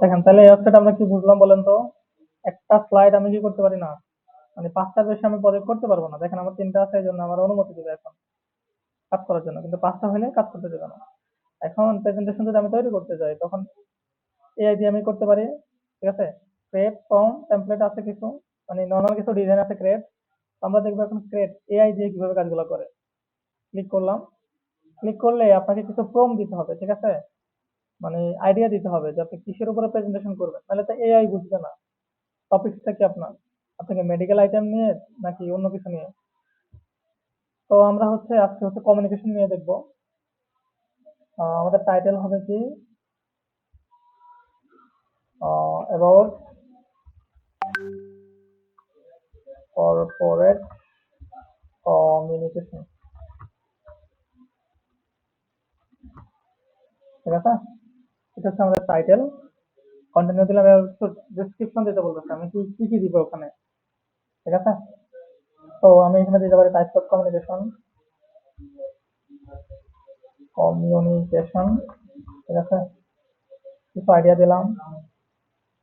দেখেন, তাহলে এই ওয়েবসাইট আমরা কি বুঝলাম বলেন তো? একটা স্লাইড আমি কি করতে পারি না? মানে পাঁচটার বেশি আমি প্রজেক্ট করতে পারব না। দেখেন, আমার তিনটা আছে, এই জন্য আমার অনুমতি দেবে এখন কাজ করার জন্য। কিন্তু পাঁচটা হলে কাজ করতে দেবে না। এখন প্রেজেন্টেশন যদি আমি তৈরি করতে যাই, তখন এআই দিয়ে আমি করতে পারি, ঠিক আছে? ক্রিয়েট ফর্ম টেমপ্লেট আছে কিছু মানে নর্মাল কিছু ডিজাইন আছে ক্রিয়েট আমরা দেখব এখন ক্রিয়েট এআই দিয়ে কীভাবে কাজগুলো করে। ক্লিক করলাম। ক্লিক করলে আপনাকে কিছু ফর্ম দিতে হবে, ঠিক আছে? মানে আইডিয়া দিতে হবে যে আপনি কিসের উপরে প্রেজেন্টেশন করবেন? নাহলে তো এআই বুঝবে না। টপিকসটা কি আপনার? আপনাকে মেডিকেল আইটেম নিয়ে নাকি অন্য কিছু নিয়ে? তো আমরা হচ্ছে আজকে হচ্ছে কমিউনিকেশন নিয়ে দেখব। আমাদের টাইটেল হবে কি? অ্যাবাউট কর্পোরেট কমিউনিকেশন ঠিক আছে? এটা হচ্ছে আমাদের টাইটেল কন্টিনিউ দিলাম ডেসক্রিপশন দিতে বলতেছে। আমি কি কি দিব ওখানে? ঠিক আছে? তো আমি এখানে দিতে পারি টাইপস অফ কমিউনিকেশন কমিউনিকেশন ঠিক আছে? কিছু আইডিয়া দিলাম।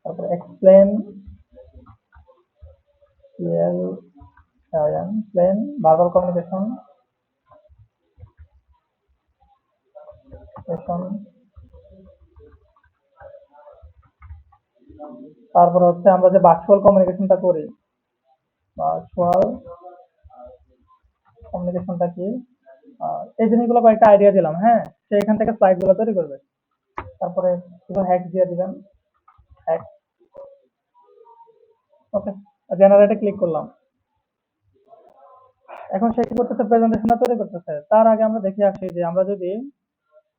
তারপর এক্সপ্লেন এল এক্সপ্লেন ভার্বাল কমিউনিকেশন তারপর হচ্ছে আমরা যে ভার্চুয়াল কমিউনিকেশনটা করি ভার্চুয়াল কমিউনিকেশনটা কি? এই জিনিসগুলো কয়েকটা আইডিয়া দিলাম হ্যাঁ? সে এখান থেকে স্লাইডগুলো তৈরি করবে। তারপরে কিছু হ্যাক দিয়ে দিবেন। হ্যাক ওকে জেনারেটে ক্লিক করলাম। এখন সে কি করতেছে? প্রেজেন্টেশনটা তৈরি করতেছে। তার আগে আমরা দেখে আসি যে আমরা যদি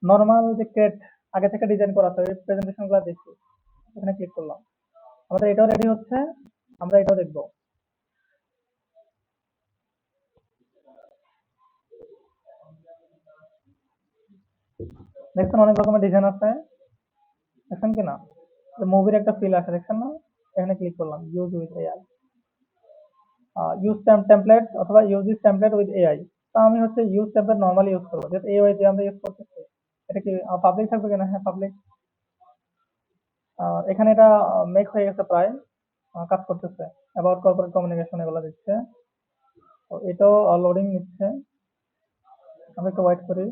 নর্মাল যে ক্রেট আগে থেকে ডিজাইন করা আছে, ওই প্রেজেন্টেশনগুলো দেখি। এখানে ক্লিক করলাম। আমাদের এটাও রেডি হচ্ছে, আমরা এটাও দেখব। দেখছেন অনেক রকমের ডিজাইন আছে? দেখছেন কি না মুভির একটা ফিল আছে দেখছেন না? এখানে ক্লিক করলাম use with AI use template অথবা use this template with AI তা আমি হচ্ছে ইউজ টেমপ্লেট নর্মালি ইউজ করব। যেহেতু এআই দিয়ে আমরা ইউজ করতেছি। এটা কি পাবলিক থাকবে কিনা? হ্যাঁ পাবলিক এখানে এটা মেক হয়ে গেছে প্রায় কাজ করতেছে। অ্যাবাউট কর্পোরেট কমিউনিকেশন এগুলো দিচ্ছে। তো এটাও লোডিং নিচ্ছে। আমি একটু ওয়েট করি।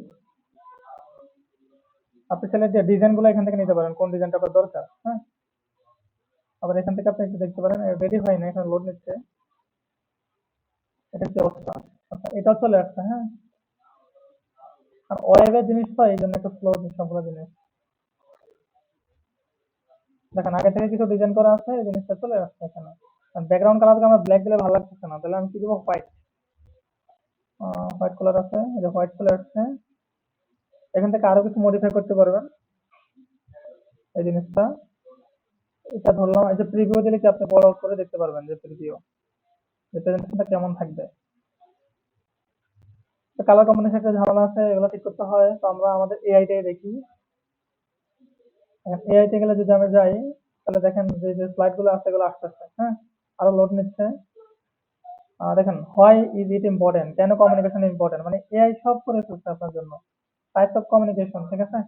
আপনি চাইলে যে ডিজাইনগুলো এখান থেকে নিতে পারেন, কোন ডিজাইনটা আপনার দরকার হ্যাঁ? আবার এখান থেকে আপনি দেখতে পারেন রেডি হয় না এখানে লোড নিচ্ছে। এটা কি অবস্থা? আচ্ছা এটাও চলে আসছে হ্যাঁ? আর ওয়েবের জিনিস তো এই জন্য একটু স্লো সবগুলো জিনিস। দেখেন, আগে থেকে কিছু ডিজাইন করা আছে, এই জিনিসটা চলে আসছে এখানে। ব্যাকগ্রাউন্ড কালারকে আমার ব্ল্যাক দিলে ভালো লাগতেছে না। তাহলে আমি কি দেবো? হোয়াইট হোয়াইট কালার আছে, এই যে হোয়াইট চলে আসছে এখান থেকে আরও কিছু মডিফাই করতে পারবেন, এই জিনিসটা। এটা ধরলাম, এই যে প্রিভিউ দিলে কি আপনি বড় করে দেখতে পারবেন যে প্রিভিউ যে প্রেজেন্টেশনটা কেমন থাকবে। কালার কম্বিনেশন একটা ঝামেলা আছে, এগুলো ঠিক করতে হয়। তো আমরা আমাদের এআই টাই দেখি। এআই তে গেলে যদি আমি যাই, তাহলে দেখেন যে যে স্লাইডগুলো আছে, এগুলো আসতেছে হ্যাঁ? আরও লোড নিচ্ছে। দেখেন হোয়াই ইজ ইট ইম্পর্টেন্ট কেন কমিউনিকেশন ইম্পর্টেন্ট মানে এআই সব করে ফেলছে আপনার জন্য। টাইপস অফ কমিউনিকেশন ঠিক আছে?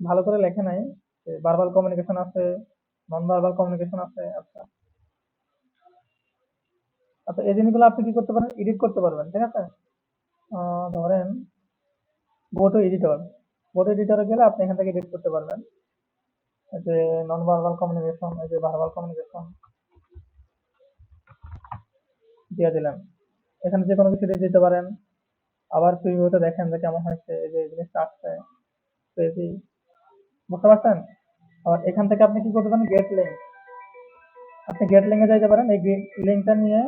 ভালো করে লেখে নাই ভার্বাল কমিউনিকেশন আছে নন ভার্বাল কমিউনিকেশন আছে আচ্ছা। আচ্ছা এই জিনিসগুলো আপনি কি করতে পারেন? এডিট করতে পারবেন, ঠিক আছে? ধরেন গো টু এডিটর টু এডিটরে গেলে আপনি এখান থেকে এডিট করতে পারবেন। এই যে নন ভার্বাল কমিউনিকেশন এই যে ভার্বাল কমিউনিকেশন দিয়ে দিলাম। এখানে যে কোনো কিছু দিয়ে দিতে পারেন। আবার প্রিভিউতে দেখেন যে কেমন হয়েছে, এই যে জিনিসটা আসছে। পেজি বুঝতে পারছেন? আবার এখান থেকে আপনি কি করতে পারেন? গেট লিঙ্ক আপনি গেট লিঙ্কে যাইতে পারেন। এই লিঙ্কটা নিয়ে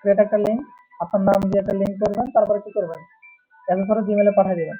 ক্রিয়েট একটা লিঙ্ক আপনার নাম দিয়ে একটা লিঙ্ক করবেন, তারপরে কি করবেন? এত করে জিমেলে পাঠিয়ে দিবেন।